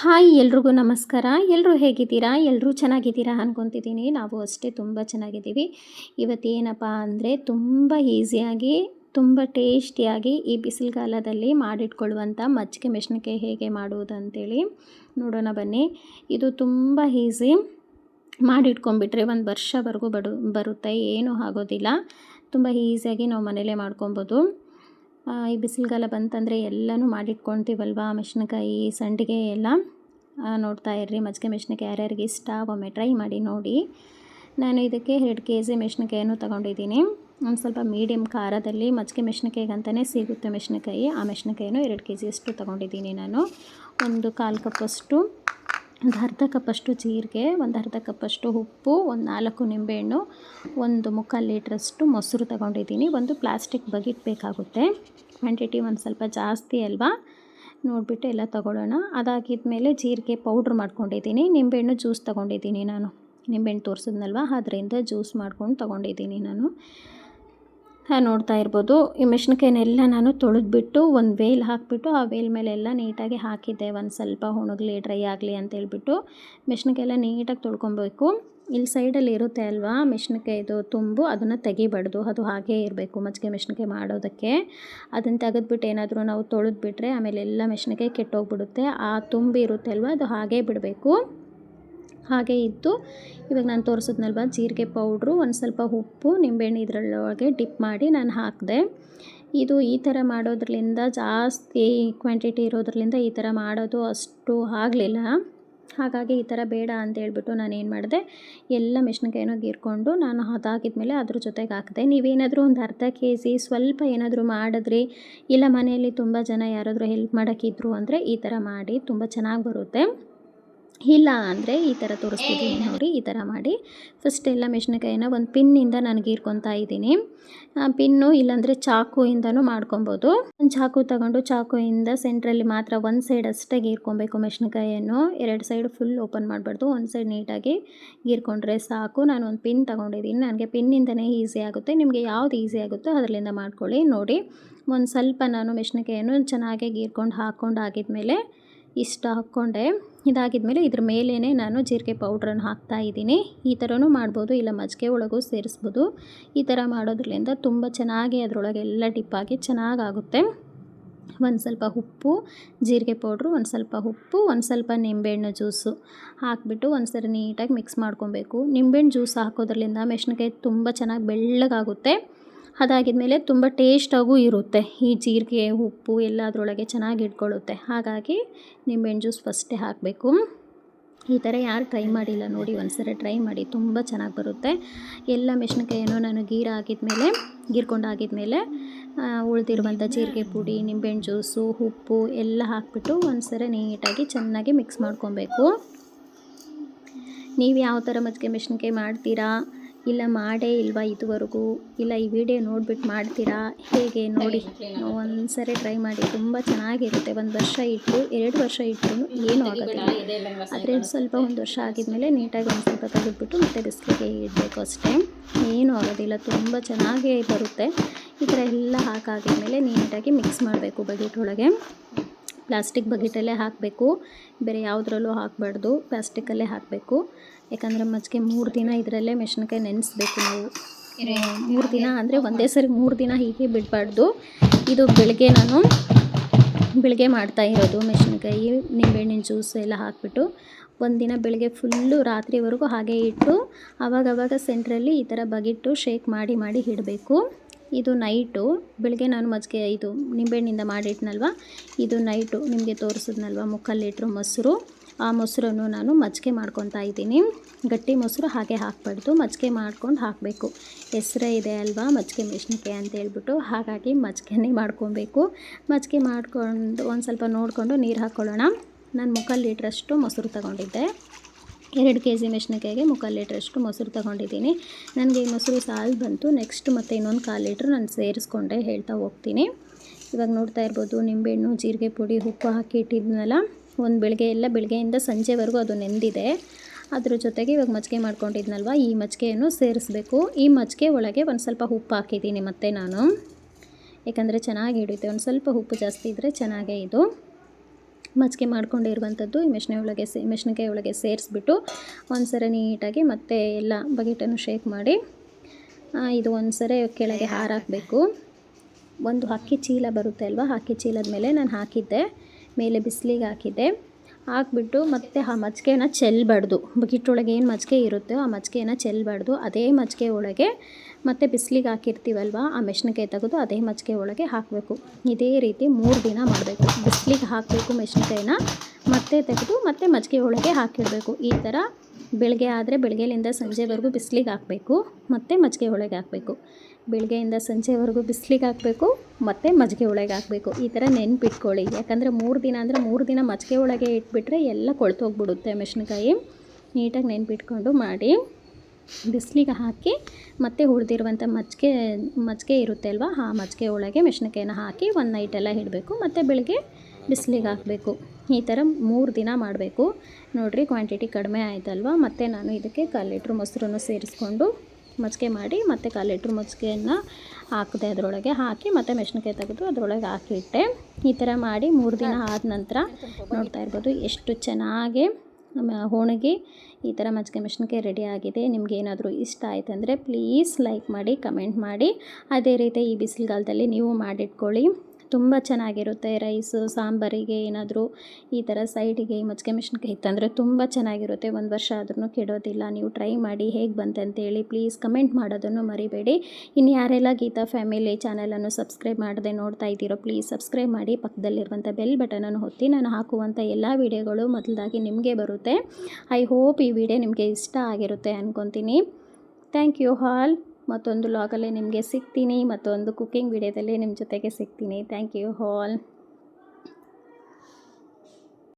Hi ಎಲ್ರಿಗೂ ನಮಸ್ಕಾರ. ಎಲ್ಲರೂ ಹೇಗಿದ್ದೀರಾ? ಎಲ್ಲರೂ ಚೆನ್ನಾಗಿದ್ದೀರಾ ಅಂದ್ಕೊತಿದ್ದೀನಿ ನಾವು ಅಷ್ಟೇ ತುಂಬ ಚೆನ್ನಾಗಿದ್ದೀವಿ. ಇವತ್ತೇನಪ್ಪ ಅಂದರೆ ತುಂಬ ಈಸಿಯಾಗಿ, ತುಂಬ ಟೇಸ್ಟಿಯಾಗಿ ಈ ಬಿಸಿಲುಗಾಲದಲ್ಲಿ ಮಾಡಿಟ್ಕೊಳ್ಳುವಂಥ ಮಜ್ಜಿಗೆ ಮೆಣಸಿನ್ಕಾಯಿ ಹೇಗೆ ಮಾಡುವುದು ನೋಡೋಣ ಬನ್ನಿ. ಇದು ತುಂಬ ಈಸಿ. ಮಾಡಿಟ್ಕೊಂಡ್ಬಿಟ್ರೆ ಒಂದು ವರ್ಷವರೆಗೂ ಬಡು, ಬರುತ್ತೆ. ಏನೂ ಆಗೋದಿಲ್ಲ. ತುಂಬ ಈಸಿಯಾಗಿ ನಾವು ಮನೇಲೇ ಮಾಡ್ಕೊಬೋದು. ಈ ಬಿಸಿಲುಗಾಲ ಬಂತಂದರೆ ಎಲ್ಲನೂ ಮಾಡಿಟ್ಕೊತೀವಲ್ವ? ಮೆಣಸಿನ್ಕಾಯಿ ಸಂಡಿಗೆ ಎಲ್ಲ ನೋಡ್ತಾ ಇರ್ರಿ. ಮಜ್ಜಿಗೆ ಮೆಣಸಿನ್ಕಾಯಿ ಯಾರ್ಯಾರಿಗೆ ಇಷ್ಟ, ಒಮ್ಮೆ ಟ್ರೈ ಮಾಡಿ ನೋಡಿ. ನಾನು ಇದಕ್ಕೆ ಎರಡು ಕೆ ಜಿ ಮೆಣಸಿನ್ಕಾಯನ್ನು ತೊಗೊಂಡಿದ್ದೀನಿ. ಒಂದು ಸ್ವಲ್ಪ ಮೀಡಿಯಮ್ ಖಾರದಲ್ಲಿ ಮಜ್ಜಿಗೆ ಮೆಣಸಿನ್ಕಾಯಿಗೆ ಅಂತಲೇ ಸಿಗುತ್ತೆ ಮೆಣಸಿನ್ಕಾಯಿ. ಆ ಮೆಣಸಿನ್ಕಾಯಿನೂ ಎರಡು ಕೆ ಜಿಯಷ್ಟು ತೊಗೊಂಡಿದ್ದೀನಿ ನಾನು. ಒಂದು ಕಾಲು ಕಪ್ಪಷ್ಟು ಒಂದು ಅರ್ಧ ಕಪ್ಪಷ್ಟು ಜೀರಿಗೆ, ಒಂದು ಅರ್ಧ ಕಪ್ಪಷ್ಟು ಉಪ್ಪು, ಒಂದು ನಾಲ್ಕು ನಿಂಬೆಹಣ್ಣು, ಒಂದು ಮುಕ್ಕಾಲು ಲೀಟ್ರಷ್ಟು ಮೊಸರು ತಗೊಂಡಿದ್ದೀನಿ. ಒಂದು ಪ್ಲಾಸ್ಟಿಕ್ ಬಗೆಟ್ ಬೇಕಾಗುತ್ತೆ. ಕ್ವಾಂಟಿಟಿ ಒಂದು ಸ್ವಲ್ಪ ಜಾಸ್ತಿ ಅಲ್ವಾ? ನೋಡಿಬಿಟ್ಟು ಎಲ್ಲ ತಗೊಳ್ಳೋಣ. ಅದಾಗಿದ ಮೇಲೆ ಜೀರಿಗೆ ಪೌಡ್ರ್ ಮಾಡ್ಕೊಂಡಿದ್ದೀನಿ. ನಿಂಬೆಹಣ್ಣು ಜ್ಯೂಸ್ ತೊಗೊಂಡಿದ್ದೀನಿ ನಾನು. ನಿಂಬೆಹಣ್ಣು ತೋರಿಸಿದ್ನಲ್ವ? ಅದರಿಂದ ಜ್ಯೂಸ್ ಮಾಡ್ಕೊಂಡು ತಗೊಂಡಿದ್ದೀನಿ ನಾನು. ನೋಡ್ತಾ ಇರ್ಬೋದು. ಈ ಮೆಣಸಿನ್ಕಾಯಿನೆಲ್ಲ ನಾನು ತೊಳೆದ್ಬಿಟ್ಟು ಒಂದು ವೇಲ್ ಹಾಕಿಬಿಟ್ಟು, ಆ ವೇಲ್ ಮೇಲೆಲ್ಲ ನೀಟಾಗಿ ಹಾಕಿದ್ದೆ. ಒಂದು ಸ್ವಲ್ಪ ಒಣಗಲಿ ಡ್ರೈ ಆಗಲಿ ಅಂತ ಹೇಳ್ಬಿಟ್ಟು ಮೆಣಸಿನ್ಕಾಯಿ ಎಲ್ಲ ನೀಟಾಗಿ ತೊಳ್ಕೊಬೇಕು. ಇಲ್ಲಿ ಸೈಡಲ್ಲಿ ಇರುತ್ತೆ ಅಲ್ವಾ, ಮೆಣಸಿನ್ಕಾಯಿದು ತುಂಬು, ಅದನ್ನು ತೆಗಿಬಾರ್ದು. ಅದು ಹಾಗೇ ಇರಬೇಕು ಮಜ್ಜಿಗೆ ಮೆಣಸಿನ್ಕಾಯಿ ಮಾಡೋದಕ್ಕೆ. ಅದನ್ನು ತೆಗೆದ್ಬಿಟ್ಟು ಏನಾದರೂ ನಾವು ತೊಳೆದ್ಬಿಟ್ರೆ ಆಮೇಲೆ ಎಲ್ಲ ಮೆಣಸಿನ್ಕಾಯಿ ಕೆಟ್ಟೋಗ್ಬಿಡುತ್ತೆ. ಆ ತುಂಬಿ ಇರುತ್ತೆ ಅಲ್ವಾ, ಅದು ಹಾಗೇ ಬಿಡಬೇಕು. ಹಾಗೆ ಇದ್ದು ಇವಾಗ ನಾನು ತೋರಿಸಿದ್ನಲ್ವ? ಜೀರಿಗೆ ಪೌಡ್ರು, ಒಂದು ಸ್ವಲ್ಪ ಉಪ್ಪು, ನಿಂಬೆಹಣ್ಣು ಇದರೊಳಗೆ ಡಿಪ್ ಮಾಡಿ ನಾನು ಹಾಕಿದೆ. ಇದು ಈ ಥರ ಮಾಡೋದ್ರಿಂದ ಜಾಸ್ತಿ ಕ್ವಾಂಟಿಟಿ ಇರೋದ್ರಿಂದ ಈ ಥರ ಮಾಡೋದು ಅಷ್ಟು ಆಗಲಿಲ್ಲ. ಹಾಗಾಗಿ ಈ ಥರ ಬೇಡ ಅಂತ ಹೇಳ್ಬಿಟ್ಟು ನಾನು ಏನು ಮಾಡಿದೆ, ಎಲ್ಲ ಮೆಣಸಿನ್ಕಾಯಿನೂ ಗೀರ್ಕೊಂಡು ನಾನು ಅದಾಗಿದ್ಮೇಲೆ ಅದ್ರ ಜೊತೆಗೆ ಹಾಕಿದೆ. ನೀವೇನಾದರೂ ಒಂದು ಅರ್ಧ ಕೆ ಜಿ ಸ್ವಲ್ಪ ಏನಾದರೂ ಮಾಡಿದ್ರಿ, ಇಲ್ಲ ಮನೆಯಲ್ಲಿ ತುಂಬ ಜನ ಯಾರಾದರೂ ಹೆಲ್ಪ್ ಮಾಡೋಕ್ಕಿದ್ರು ಅಂದರೆ ಈ ಥರ ಮಾಡಿ ತುಂಬ ಚೆನ್ನಾಗಿ ಬರುತ್ತೆ. ಇಲ್ಲ ಅಂದರೆ ಈ ಥರ ತೋರಿಸ್ತಿದ್ದೀನಿ ನೋಡಿ ಈ ಥರ ಮಾಡಿ. ಫಸ್ಟ್ ಎಲ್ಲ ಮೆಣಸಿನಕಾಯಿನ ಒಂದು ಪಿನ್ನಿಂದ ನಾನು ಗೀರ್ಕೊತಾ ಇದ್ದೀನಿ. ಪಿನ್ನು ಇಲ್ಲಾಂದರೆ ಚಾಕುಯಿಂದನೂ ಮಾಡ್ಕೊಬೋದು. ಒಂದು ಚಾಕು ತಗೊಂಡು ಚಾಕುಯಿಂದ ಸೆಂಟ್ರಲ್ಲಿ ಮಾತ್ರ ಒಂದು ಸೈಡ್ ಅಷ್ಟೇ ಗೀರ್ಕೊಬೇಕು ಮೆಣಸಿನಕಾಯಿಯನ್ನು. ಎರಡು ಸೈಡ್ ಫುಲ್ ಓಪನ್ ಮಾಡಬಾರ್ದು ಒಂದು ಸೈಡ್ ನೀಟಾಗಿ ಗೀರ್ಕೊಂಡ್ರೆ ಸಾಕು. ನಾನು ಒಂದು ಪಿನ್ ತಗೊಂಡಿದ್ದೀನಿ. ನನಗೆ ಪಿನ್ನಿಂದನೇ ಈಸಿ ಆಗುತ್ತೆ. ನಿಮಗೆ ಯಾವ್ದು ಈಸಿ ಆಗುತ್ತೋ ಅದರಿಂದ ಮಾಡ್ಕೊಳ್ಳಿ. ನೋಡಿ ಒಂದು ಸ್ವಲ್ಪ ನಾನು ಮೆಣಸಿನಕಾಯಿಯನ್ನು ಚೆನ್ನಾಗಿ ಗೀರ್ಕೊಂಡು ಹಾಕ್ಕೊಂಡು ಆಗಿದ್ಮೇಲೆ ಇಷ್ಟು ಹಾಕ್ಕೊಂಡೆ. ಇದಾಗಿದ್ಮೇಲೆ ಇದ್ರ ಮೇಲೇ ನಾನು ಜೀರಿಗೆ ಪೌಡ್ರನ್ನು ಹಾಕ್ತಾ ಇದ್ದೀನಿ. ಈ ಥರನೂ ಮಾಡ್ಬೋದು, ಇಲ್ಲ ಮಜ್ಜಿಗೆ ಒಳಗೂ ಸೇರಿಸ್ಬೋದು. ಈ ಥರ ಮಾಡೋದ್ರಿಂದ ತುಂಬ ಚೆನ್ನಾಗಿ ಅದರೊಳಗೆಲ್ಲ ಡಿಪ್ಪಾಗಿ ಚೆನ್ನಾಗಾಗುತ್ತೆ. ಒಂದು ಸ್ವಲ್ಪ ಉಪ್ಪು, ಜೀರಿಗೆ ಪೌಡ್ರು, ಒಂದು ಸ್ವಲ್ಪ ಉಪ್ಪು, ಒಂದು ಸ್ವಲ್ಪ ನಿಂಬೆಹಣ್ಣು ಜ್ಯೂಸು ಹಾಕಿಬಿಟ್ಟು ಒಂದು ಸರಿ ನೀಟಾಗಿ ಮಿಕ್ಸ್ ಮಾಡ್ಕೊಬೇಕು. ನಿಂಬೆಹಣ್ಣು ಜ್ಯೂಸ್ ಹಾಕೋದ್ರಿಂದ ಮೆಣಸಿನ್ಕಾಯಿ ತುಂಬ ಚೆನ್ನಾಗಿ ಬೆಳ್ಳಗಾಗುತ್ತೆ. ಅದಾಗಿದ್ಮೇಲೆ ತುಂಬ ಟೇಸ್ಟಾಗೂ ಇರುತ್ತೆ. ಈ ಜೀರಿಗೆ, ಉಪ್ಪು ಎಲ್ಲ ಅದರೊಳಗೆ ಚೆನ್ನಾಗಿ ಇಟ್ಕೊಳ್ಳುತ್ತೆ. ಹಾಗಾಗಿ ನಿಂಬೆಹಣ್ಣು ಜ್ಯೂಸ್ ಫಸ್ಟೇ ಹಾಕಬೇಕು. ಈ ಥರ ಯಾರು ಟ್ರೈ ಮಾಡಿಲ್ಲ ನೋಡಿ, ಒಂದ್ಸರಿ ಟ್ರೈ ಮಾಡಿ, ತುಂಬ ಚೆನ್ನಾಗಿ ಬರುತ್ತೆ. ಎಲ್ಲ ಮೆಣಸಿನಕಾಯಿಯನ್ನು ನಾನು ಗೀರ ಹಾಕಿದ್ಮೇಲೆ, ಗೀರ್ಕೊಂಡು ಆಗಿದ್ಮೇಲೆ ಉಳಿದಿರುವಂಥ ಜೀರಿಗೆ ಪುಡಿ, ನಿಂಬೆಹಣ್ಣು ಜ್ಯೂಸು, ಉಪ್ಪು ಎಲ್ಲ ಹಾಕ್ಬಿಟ್ಟು ಒಂದ್ಸರಿ ನೀಟಾಗಿ ಚೆನ್ನಾಗಿ ಮಿಕ್ಸ್ ಮಾಡ್ಕೊಬೇಕು. ನೀವು ಯಾವ ಥರ ಮಜ್ಜಿಗೆ ಮೆಣಸಿನ್ಕಾಯಿ ಮಾಡ್ತೀರಾ? ಇಲ್ಲ ಮಾಡೇ ಇಲ್ವಾ ಇದುವರೆಗೂ? ಇಲ್ಲ ಈ ವಿಡಿಯೋ ನೋಡ್ಬಿಟ್ಟು ಮಾಡ್ತೀರಾ? ಹೇಗೆ ನೋಡಿ? ಒಂದು ಸರಿ ಟ್ರೈ ಮಾಡಿ. ತುಂಬ ಚೆನ್ನಾಗಿರುತ್ತೆ. ಒಂದು ವರ್ಷ ಇಟ್ಟು ಎರಡು ವರ್ಷ ಇಟ್ಟು ಏನೂ ಆಗೋದಿಲ್ಲ ಆದರೆ ಸ್ವಲ್ಪ ಒಂದು ವರ್ಷ ಆಗಿದ್ಮೇಲೆ ನೀಟಾಗಿ ಒಂದು ಸ್ವಲ್ಪ ತೆಗೆದುಬಿಟ್ಟು ಮತ್ತೆ ಬಿಸಿಲಿಗೆ ಇಡಬೇಕು ಅಷ್ಟೇ. ಏನೂ ಆಗೋದಿಲ್ಲ. ತುಂಬ ಚೆನ್ನಾಗೇ ಬರುತ್ತೆ. ಈ ಥರ ಎಲ್ಲ ಹಾಕಾಗಿದ್ಮೇಲೆ ನೀಟಾಗಿ ಮಿಕ್ಸ್ ಮಾಡಬೇಕು ಬಗೆಟ್ ಒಳಗೆ. ಪ್ಲಾಸ್ಟಿಕ್ ಬಕೆಟಲ್ಲೇ ಹಾಕಬೇಕು. ಬೇರೆ ಯಾವುದ್ರಲ್ಲೂ ಹಾಕಬಾರ್ದು. ಪ್ಲಾಸ್ಟಿಕಲ್ಲೇ ಹಾಕಬೇಕು. ಯಾಕಂದರೆ ಮಜ್ಜಿಗೆ ಮೂರು ದಿನ ಇದರಲ್ಲೇ ಮೆಣಸಿನ್ಕಾಯಿ ನೆನೆಸ್ಬೇಕು ನಾವು. ಮೂರು ದಿನ ಅಂದರೆ ಒಂದೇ ಸರಿ ಮೂರು ದಿನ ಹೀಗೆ ಬಿಡಬಾರ್ದು. ಇದು ಬೆಳಗ್ಗೆ ನಾನು ಬೆಳಗ್ಗೆ ಮಾಡ್ತಾ ಇರೋದು ಮೆಣಸಿನ್ಕಾಯಿ ನಿಂಬೆಹಣ್ಣಿನ ಜ್ಯೂಸ್ ಎಲ್ಲ ಹಾಕಿಬಿಟ್ಟು. ಒಂದಿನ ಬೆಳಗ್ಗೆ ಫುಲ್ಲು ರಾತ್ರಿವರೆಗೂ ಹಾಗೆ ಇಟ್ಟು ಆವಾಗವಾಗ ಸೆಂಟ್ರಲ್ಲಿ ಈ ಥರ ಬಗೆಟ್ಟು ಶೇಕ್ ಮಾಡಿ ಮಾಡಿ ಇಡಬೇಕು. ಇದು ನೈಟು ಬೆಳಗ್ಗೆ ನಾನು ಮಜ್ಜಿಗೆ ಇದು ನಿಂಬೆಹಣ್ಣಿಂದ ಮಾಡಿಟ್ನಲ್ವ? ಇದು ನೈಟು ನಿಮಗೆ ತೋರಿಸಿದ್ನಲ್ವ ಮುಕ್ಕಾಲು ಲೀಟ್ರ್ ಮೊಸರು? ಆ ಮೊಸರನ್ನು ನಾನು ಮಜ್ಜಿಗೆ ಮಾಡ್ಕೊತಾ ಇದ್ದೀನಿ. ಗಟ್ಟಿ ಮೊಸರು ಹಾಗೆ ಹಾಕಬಾರ್ದು. ಮಜ್ಜಿಗೆ ಮಾಡ್ಕೊಂಡು ಹಾಕಬೇಕು. ಹೆಸರೇ ಇದೆ ಅಲ್ವಾ? ಮಜ್ಜಿಗೆ ಮೆಣಸಿನ್ಕಾಯಿ ಅಂತ ಹೇಳ್ಬಿಟ್ಟು ಹಾಗಾಗಿ ಮಜ್ಜಿಗೆನೇ ಮಾಡ್ಕೊಬೇಕು ಮಜ್ಜಿಗೆ ಮಾಡ್ಕೊಂಡು ಒಂದು ಸ್ವಲ್ಪ ನೋಡಿಕೊಂಡು ನೀರು ಹಾಕ್ಕೊಳ್ಳೋಣ ನಾನು ಮುಕ್ಕಾಲು ಲೀಟ್ರಷ್ಟು ಮೊಸರು ತಗೊಂಡಿದ್ದೆ. ಎರಡು ಕೆ ಜಿ ಮೆಣಸಿನಕಾಯಿಗೆ ಮುಕ್ಕಾಲು ಲೀಟ್ರಷ್ಟು ಮೊಸರು ತೊಗೊಂಡಿದ್ದೀನಿ. ನನಗೆ ಈ ಮೊಸರು ಸಾಲು ಬಂತು. ನೆಕ್ಸ್ಟ್ ಮತ್ತು ಇನ್ನೊಂದು ಕಾಲು ಲೀಟ್ರ್ ನಾನು ಸೇರಿಸ್ಕೊಂಡೆ ಹೇಳ್ತಾ ಹೋಗ್ತೀನಿ. ಇವಾಗ ನೋಡ್ತಾ ಇರ್ಬೋದು, ನಿಂಬೆಹಣ್ಣು, ಜೀರಿಗೆ ಪುಡಿ, ಉಪ್ಪು ಹಾಕಿ ಇಟ್ಟಿದ್ನಲ್ಲ. ಒಂದು ಬೆಳಗ್ಗೆ ಎಲ್ಲ ಬೆಳಗ್ಗೆಯಿಂದ ಸಂಜೆವರೆಗೂ ಅದು ನೆಂದಿದೆ. ಅದ್ರ ಜೊತೆಗೆ ಇವಾಗ ಮಜ್ಜಿಗೆ ಮಾಡ್ಕೊಂಡಿದ್ನಲ್ವ, ಈ ಮಜ್ಜಿಗೆಯನ್ನು ಸೇರಿಸ್ಬೇಕು. ಈ ಮಜ್ಜಿಗೆ ಒಳಗೆ ಒಂದು ಸ್ವಲ್ಪ ಉಪ್ಪು ಹಾಕಿದ್ದೀನಿ ಮತ್ತೆ ನಾನು. ಯಾಕಂದರೆ ಚೆನ್ನಾಗಿ ಹಿಡಿಯುತ್ತೆ. ಒಂದು ಸ್ವಲ್ಪ ಉಪ್ಪು ಜಾಸ್ತಿ ಇದ್ದರೆ ಚೆನ್ನಾಗೇ ಇದು. ಮಜ್ಜಿಗೆ ಮಾಡ್ಕೊಂಡಿರುವಂಥದ್ದು ಈ ಮೆಣಸಿನ ಒಳಗೆ ಸೇ, ಮೆಣಸಿನಕಾಯಿ ಒಳಗೆ ಸೇರಿಸ್ಬಿಟ್ಟು ಒಂದು ಸರಿ ನೀಟಾಗಿ ಮತ್ತೆ ಎಲ್ಲ ಬಗೆಟನ್ನು ಶೇಕ್ ಮಾಡಿ ಇದು ಒಂದು ಸರಿ ಕೆಳಗೆ ಹಾರಾಕಬೇಕು. ಒಂದು ಅಕ್ಕಿ ಚೀಲ ಬರುತ್ತೆ ಅಲ್ವಾ, ಅಕ್ಕಿ ಚೀಲದ ಮೇಲೆ ನಾನು ಹಾಕಿದ್ದೆ. ಮೇಲೆ ಬಿಸಿಲಿಗೆ ಹಾಕಿದ್ದೆ. ಹಾಕ್ಬಿಟ್ಟು ಮತ್ತೆ ಆ ಮಜ್ಜಿಗೆನ ಚೆಲ್ಲಬಾರ್ದು ಬಕಿಟ್ಟೊಳಗೆ ಏನು ಮಜ್ಜಿಗೆ ಇರುತ್ತೋ ಆ ಮಜ್ಜಿಗೆನ ಚೆಲ್ಲಬಾರ್ದು ಅದೇ ಮಜ್ಜಿಗೆ ಒಳಗೆ ಮತ್ತೆ ಬಿಸಿಲಿಗೆ ಹಾಕಿರ್ತೀವಲ್ವ, ಆ ಮೆಣಸಿನಕಾಯಿ ತೆಗೆದು ಅದೇ ಮಜ್ಜಿಗೆ ಒಳಗೆ ಹಾಕಬೇಕು. ಇದೇ ರೀತಿ ಮೂರು ದಿನ ಮಾಡಬೇಕು. ಬಿಸಿಲಿಗೆ ಹಾಕಬೇಕು ಮೆಣಸಿನಕಾಯಿನ, ಮತ್ತೆ ತೆಗೆದು ಮತ್ತೆ ಮಜ್ಜಿಗೆ ಒಳಗೆ ಹಾಕಿಡಬೇಕು. ಈ ಥರ ಬೆಳಗ್ಗೆ ಆದರೆ ಬೆಳಗ್ಗೆಲಿಂದ ಸಂಜೆವರೆಗೂ ಬಿಸಿಲಿಗೆ ಹಾಕಬೇಕು, ಮತ್ತು ಮಜ್ಜಿಗೆ ಒಳಗೆ ಹಾಕಬೇಕು. ಬೆಳಗ್ಗೆಯಿಂದ ಸಂಜೆವರೆಗೂ ಬಿಸಿಲಿಗೆ ಹಾಕಬೇಕು, ಮತ್ತು ಮಜ್ಜಿಗೆ ಒಳಗೆ ಹಾಕಬೇಕು. ಈ ಥರ ನೆನ್ಪಿಟ್ಕೊಳ್ಳಿ. ಯಾಕಂದರೆ ಮೂರು ದಿನ ಅಂದರೆ ಮೂರು ದಿನ ಮಜ್ಜಿಗೆ ಒಳಗೆ ಇಟ್ಬಿಟ್ರೆ ಎಲ್ಲ ಕೊಳ್ತೋಗ್ಬಿಡುತ್ತೆ ಮೆಣಸಿನ್ಕಾಯಿ. ನೀಟಾಗಿ ನೆನ್ಪಿಟ್ಕೊಂಡು ಮಾಡಿ ಬಿಸಿಲಿಗೆ ಹಾಕಿ, ಮತ್ತೆ ಉಳಿದಿರುವಂಥ ಮಜ್ಜಿಗೆ ಮಜ್ಜಿಗೆ ಇರುತ್ತೆ ಅಲ್ವಾ? ಆ ಮಜ್ಜಿಗೆ ಒಳಗೆ ಮೆಣಸಿನ್ಕಾಯಿನ ಹಾಕಿ ಒಂದು ಎಲ್ಲ ಇಡಬೇಕು, ಮತ್ತು ಬೆಳಗ್ಗೆ ಬಿಸಿಲಿಗೆ ಹಾಕಬೇಕು. ಈ ಥರ ಮೂರು ದಿನ ಮಾಡಬೇಕು. ನೋಡಿರಿ ಕ್ವಾಂಟಿಟಿ ಕಡಿಮೆ ಆಯಿತಲ್ವ? ಮತ್ತು ನಾನು ಇದಕ್ಕೆ ಕಾಲು ಲೀಟ್ರ್ ಮೊಸರನ್ನು ಸೇರಿಸ್ಕೊಂಡು ಮಜ್ಜಿಗೆ ಮಾಡಿ ಮತ್ತು ಕಾಲು ಲೀಟ್ರ್ ಮಜ್ಜಿಗೆಯನ್ನು ಹಾಕಿದೆ ಅದರೊಳಗೆ ಹಾಕಿ ಮತ್ತು ಮೆಣಸಿನ್ಕಾಯಿ ತೆಗೆದು ಅದರೊಳಗೆ ಹಾಕಿಟ್ಟೆ. ಈ ಥರ ಮಾಡಿ ಮೂರು ದಿನ ಆದ ನಂತರ ನೋಡ್ತಾ ಇರ್ಬೋದು ಎಷ್ಟು ಚೆನ್ನಾಗಿ ಹೋಳಿಗೆ ಈ ಥರ ಮಜ್ಜಿಗೆ ಮೆಣಸಿನ್ಕಾಯಿ ರೆಡಿ ಆಗಿದೆ. ನಿಮ್ಗೆ ಏನಾದರೂ ಇಷ್ಟ ಆಯ್ತಂದರೆ ಪ್ಲೀಸ್ ಲೈಕ್ ಮಾಡಿ ಕಮೆಂಟ್ ಮಾಡಿ. ಅದೇ ರೀತಿ ಈ ಬಿಸಿಲುಗಾಲದಲ್ಲಿ ನೀವು ಮಾಡಿಟ್ಕೊಳ್ಳಿ. ತುಂಬ ಚೆನ್ನಾಗಿರುತ್ತೆ ರೈಸು, ಸಾಂಬಾರಿಗೆ ಏನಾದರೂ ಈ ಥರ ಸೈಡಿಗೆ ಮಜ್ಜಿಗೆ ಮೆಣಸಿನ್ಕಾಯಿ ಇತ್ತಂದರೆ ತುಂಬ ಚೆನ್ನಾಗಿರುತ್ತೆ. ಒಂದು ವರ್ಷ ಆದ್ರೂ ಕೆಡೋದಿಲ್ಲ. ನೀವು ಟ್ರೈ ಮಾಡಿ ಹೇಗೆ ಬಂತೆ ಅಂತೇಳಿ ಪ್ಲೀಸ್ ಕಮೆಂಟ್ ಮಾಡೋದನ್ನು ಮರಿಬೇಡಿ. ಇನ್ನು ಯಾರೆಲ್ಲ ಗೀತಾ ಫ್ಯಾಮಿಲಿ ಚಾನಲನ್ನು ಸಬ್ಸ್ಕ್ರೈಬ್ ಮಾಡದೆ ನೋಡ್ತಾ ಇದ್ದೀರೋ ಪ್ಲೀಸ್ ಸಬ್ಸ್ಕ್ರೈಬ್ ಮಾಡಿ. ಪಕ್ಕದಲ್ಲಿರುವಂಥ ಬೆಲ್ ಬಟನನ್ನು ಒತ್ತಿ ನಾನು ಹಾಕುವಂಥ ಎಲ್ಲ ವೀಡಿಯೋಗಳು ಮೊದಲಾಗಿ ನಿಮಗೆ ಬರುತ್ತೆ. ಐ ಹೋಪ್ ಈ ವಿಡಿಯೋ ನಿಮಗೆ ಇಷ್ಟ ಆಗಿರುತ್ತೆ ಅಂದ್ಕೊತೀನಿ ಥ್ಯಾಂಕ್ ಯು ಹಾಲ್ ಮತ್ತೊಂದು ಲಾಗಲ್ಲಿ ನಿಮಗೆ ಸಿಗ್ತೀನಿ ಮತ್ತೊಂದು ಕುಕ್ಕಿಂಗ್ ವಿಡಿಯೋದಲ್ಲಿ ನಿಮ್ಮ ಜೊತೆಗೆ ಸಿಗ್ತೀನಿ. Thank you all